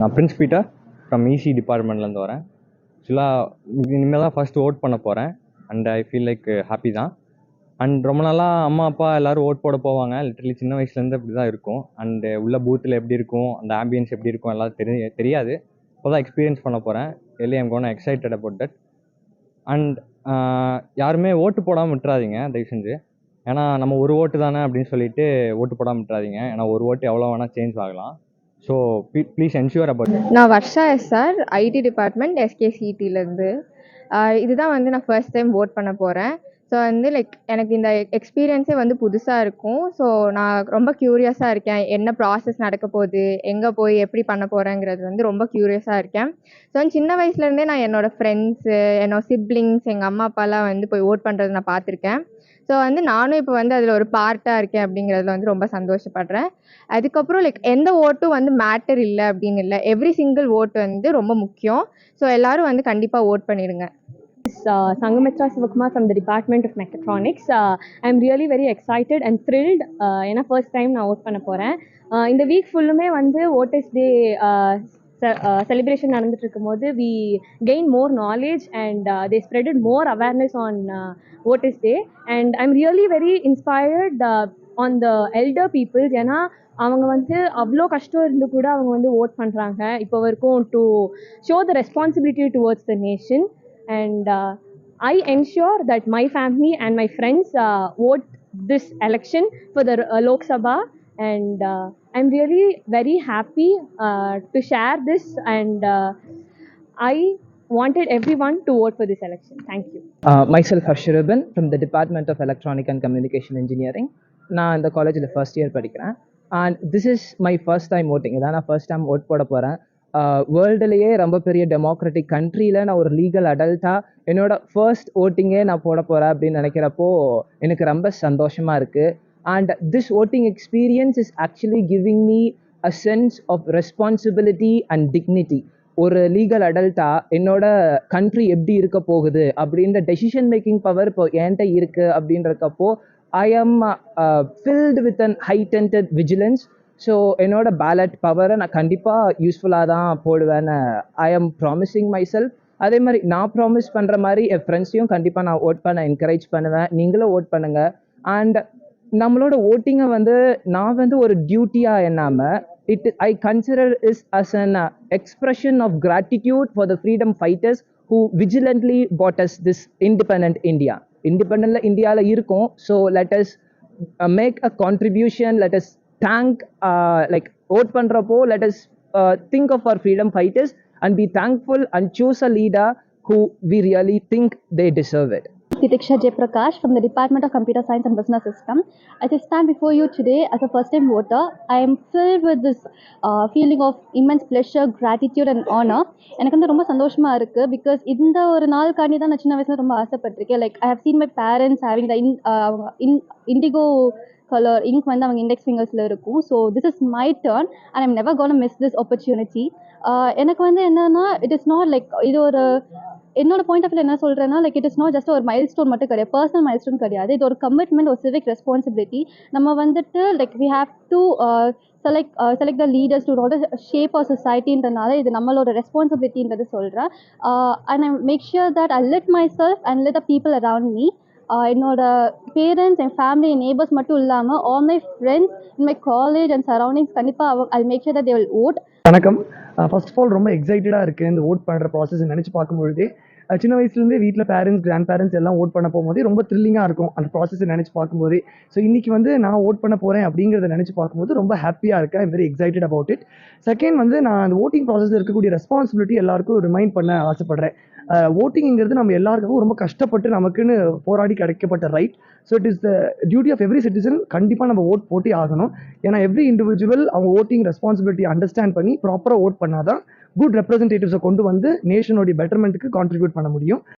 நான் Prince Peter from EC டிபார்ட்மெண்ட்லேருந்து வரேன். ஆக்சுவலாக இனிமேல் தான் ஃபஸ்ட்டு ஓட் பண்ண போகிறேன் and I feel like happy தான். அண்ட் ரொம்ப நாளாக அம்மா அப்பா எல்லோரும் ஓட் போட போவாங்க. லிட்டரலி சின்ன வயசுலேருந்து அப்படி தான் இருக்கும். அண்டு உள்ள பூத்தில் எப்படி இருக்கும் அந்த ஆம்பியன்ஸ் எப்படி இருக்கும் எல்லாம் தெரிய தெரியாது. இப்போ தான் எக்ஸ்பீரியன்ஸ் பண்ண போகிறேன் எல்லி I'm gonna excited about that and யாருமே ஓட்டு போடாமல் விட்டுறாதீங்க தயவு செஞ்சு. ஏன்னா நம்ம ஒரு ஓட்டு தானே அப்படின்னு சொல்லிட்டு ஓட்டு போடாமல் விட்டுறாதீங்க. ஏன்னா ஒரு ஓட்டு எவ்வளோ வேணால் சேஞ்ச் ஆகலாம். ஸோ ப்ளீஸ் என்ஷூர் அபவுட் நான் Varsha S sir IT department எஸ்கேசிடிலேருந்து இதுதான் வந்து நான் ஃபர்ஸ்ட் டைம் ஓட் பண்ண போகிறேன் ஸோ வந்து லைக் எனக்கு இந்த எக்ஸ்பீரியன்ஸே வந்து புதுசாக இருக்கும். ஸோ நான் ரொம்ப க்யூரியஸாக இருக்கேன். என்ன ப்ராசஸ் நடக்க போகுது? எங்கே போய் எப்படி பண்ண போகிறேங்கிறது வந்து ரொம்ப க்யூரியஸாக இருக்கேன். ஸோ சின்ன வயசுலேருந்தே நான் என்னோடய ஃப்ரெண்ட்ஸு என்னோட சிப்ளிங்ஸ் எங்கள் அம்மா அப்பாலாம் வந்து போய் ஓட் பண்ணுறது நான் பார்த்துருக்கேன். ஸோ வந்து நானும் இப்போ வந்து அதில் ஒரு பார்ட்டாக இருக்கேன் அப்படிங்கிறதுல வந்து ரொம்ப சந்தோஷப்படுறேன். அதுக்கப்புறம் லைக் எந்த ஓட்டும் வந்து மேட்டர் இல்லை அப்படின்னு இல்லை. எவ்ரி சிங்கிள் ஓட்டு வந்து ரொம்ப முக்கியம். ஸோ எல்லோரும் வந்து கண்டிப்பாக ஓட் பண்ணிடுங்க. Uh, Sangamitra Sivakumar from the Department of Mechatronics. Uh, I'm really very excited and thrilled. Uh, ஏன்னா ஃபர்ஸ்ட் டைம் நான் ஓட் பண்ண போகிறேன் uh, இந்த வீக் ஃபுல்லுமே வந்து ஓட்டர்ஸ் டே செலிப்ரேஷன் நடந்துட்டு இருக்கும்போது we gain more knowledge and they spreaded more awareness on voters day and I am really very inspired on the elder peoples ஏன்னா அவங்க வந்து அவ்வளோ கஷ்டம் இருந்து கூட அவங்க வந்து ஓட் பண்ணுறாங்க இப்போ வரைக்கும் to show the responsibility towards the nation and uh, I ensure that my family and my friends uh, vote this election for the uh, Lok Sabha, and uh, I'm really very happy uh, to share this, and uh, I wanted everyone to vote for this election. Thank you. Uh, myself Harsharaban from the Department of Electronic and Communication Engineering. நான் இந்த காலேஜில் first year படிக்கிறேன் and this is my first time voting இதான் நான் first time vote போட போகிறேன் வேர்ல்டுலேயே ரொம்ப பெரிய டெமோக்ராட்டிக் கண்ட்ரியில் நான் ஒரு லீகல் அடல்ட்டாக என்னோட ஃபர்ஸ்ட் ஓட்டிங்கே நான் போட போகிறேன் அப்படின்னு நினைக்கிறப்போ எனக்கு ரொம்ப சந்தோஷமாக இருக்குது and this voting experience is actually giving me a sense of responsibility and dignity ஒரு லீகல் அடல்ட்டாக என்னோட கண்ட்ரி எப்படி இருக்க போகுது அப்படின்ற டெசிஷன் மேக்கிங் பவர் இப்போ என்கிட்ட இருக்குது அப்படின்றக்கப்போ I am filled with an heightened vigilance so என்னோட பேலட் பவரை நான் கண்டிப்பாக யூஸ்ஃபுல்லாக தான் போடுவேன்னு ஐ ஆம் ப்ராமிசிங் மை செல்ஃப் அதே மாதிரி நான் ப்ராமிஸ் பண்ணுற மாதிரி என் ஃப்ரெண்ட்ஸையும் கண்டிப்பாக நான் ஓட் பண்ண என்கரேஜ் பண்ணுவேன். நீங்களும் ஓட் பண்ணுங்கள் அண்ட் நம்மளோட ஓட்டிங்கை வந்து நான் வந்து ஒரு டியூட்டியாக எண்ணாமல் it I consider is as an expression of gratitude for the freedom fighters who vigilantly fought us this independent India இண்டிபெண்டில் இந்தியாவில் இருக்கும். So let us make a contribution let us thank like vote பண்ணுறப்போ let us think of our freedom fighters and be thankful and choose a leader who we really think they deserve it Titiksha Jayaprakash from the Department of Computer Science and Business System. As I stand before you today as a first time voter, I am filled with this uh, feeling of immense pleasure, gratitude and honor. எனக்கு வந்து ரொம்ப சந்தோஷமாக இருக்குது because இந்த ஒரு நாளுக்காண்டி தான் நான் சின்ன வயசில் ரொம்ப ஆசைப்பட்டிருக்கேன் like I have seen my parents having the in in indigo colour ink வந்து அவங்க இண்டெக்ஸ் ஃபிங்கர்ஸில் இருக்கும். So this is my turn and I'm never gonna miss this opportunity எனக்கு வந்து என்னன்னா இட் இஸ் நாட் லைக் இது ஒரு என்னோட பாயிண்ட் ஆஃப் என்ன சொல்கிறேன்னா like it is not just ஒரு மைல் ஸ்டோன் மட்டும் கிடையாது. பர்சனல் மைல் ஸ்டோன் கிடையாது. இது ஒரு கமிட்மெண்ட் ஒரு சிவிக் ரெஸ்பான்சிபிலிட்டி நம்ம வந்துட்டு like we have to select select the leaders to note shape of சொசைட்டின்றனால இது நம்மளோட ரெஸ்பான்சிபிலிட்டின்றது சொல்கிறேன் and I make sure that I let myself and let the people around me என்னோட பேரண்ட்ஸ் என் ஃபேமிலி என் நேபர்ஸ் மட்டும் இல்லாமல் all my friends in my college and surroundings கண்டிப்பாக I make sure that they will vote வணக்கம். First of all ரொம்ப எக்ஸைட்டடாக இருக்குது இந்த ஓட் பண்ணுற ப்ராசஸ் நினச்சி பார்க்கும்பொழுது சின்ன வயசுலேருந்தே வீட்டில் பேரண்ட்ஸ் கிராண்ட் பேரண்ட்ஸ் எல்லாம் ஓட் பண்ண போகும்போது ரொம்ப த்ரில்லிங்காக இருக்கும். அந்த ப்ராசஸை நினச்சி பார்க்கும்போது. ஸோ இன்றைக்கி வந்து நான் ஓட் பண்ண போகிறேன் அப்படிங்கிறத நினச்சி பார்க்கும்போது ரொம்ப ஹாப்பியாக இருக்கேன். I'm very excited about it second வந்து நான் அந்த ஓட்டிங் ப்ராசஸ் இருக்கக்கூடிய ரெஸ்பான்சிபிலிட்டி எல்லாருக்கும் ரிமைண்ட் பண்ண ஆசைப்படுறேன். ஓட்டிங்கிறது நம்ம எல்லாருக்கும் ரொம்ப கஷ்டப்பட்டு நமக்குன்னு போராடி கிடைக்கப்பட்ட right so it is the duty of every citizen கண்டிப்பாக நம்ம ஓட் போட்டி ஆகணும். ஏன்னா எவ்ரி இண்டிவிஜுவல் அவங்க ஓட்டிங் ரெஸ்பான்சிபிலிட்டி அண்டர்ஸ்டாண்ட் பண்ணி ப்ராப்பராக ஓட் பண்ணாதான் குட் ரெப்ரஸன்டேட்டிவ்ஸை கொண்டு வந்து நேஷனோடைய பெட்டர்மெண்ட்டுக்கு கான்ட்ரிபியூட் பண்ண முடியும்.